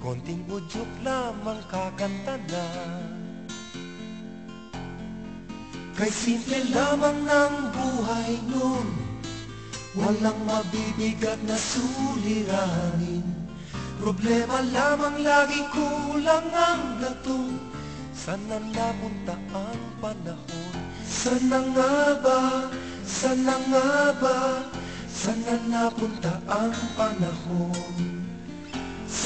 Konting udyok lamang kakanta na. Kay simple lamang ng buhay nun Walang mabibigat na suliranin. Problema lamang lagi kulang ang latong Sana napunta ang panahon? Sana nga ba, sana nga ba? Sana napunta ang panahon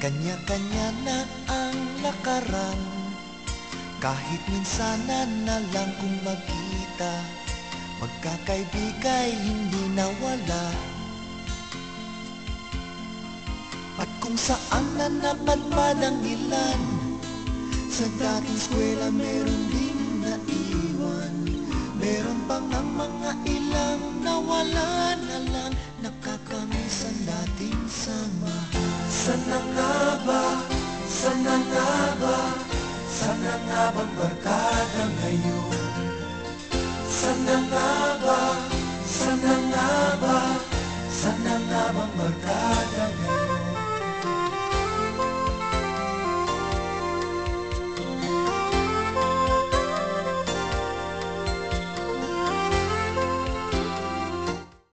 kanya-kanya na ang lakaran. Kahit minsan na lang kung magkita Magkakaibigay hindi nawala. At kung saan na napadpad ang ilan Sa dating skwela meron din naiwan. Meron pang ang mga ilang nawala na lang Nakakamisan dating samahan Sana sana na ba, sana na bang barkada?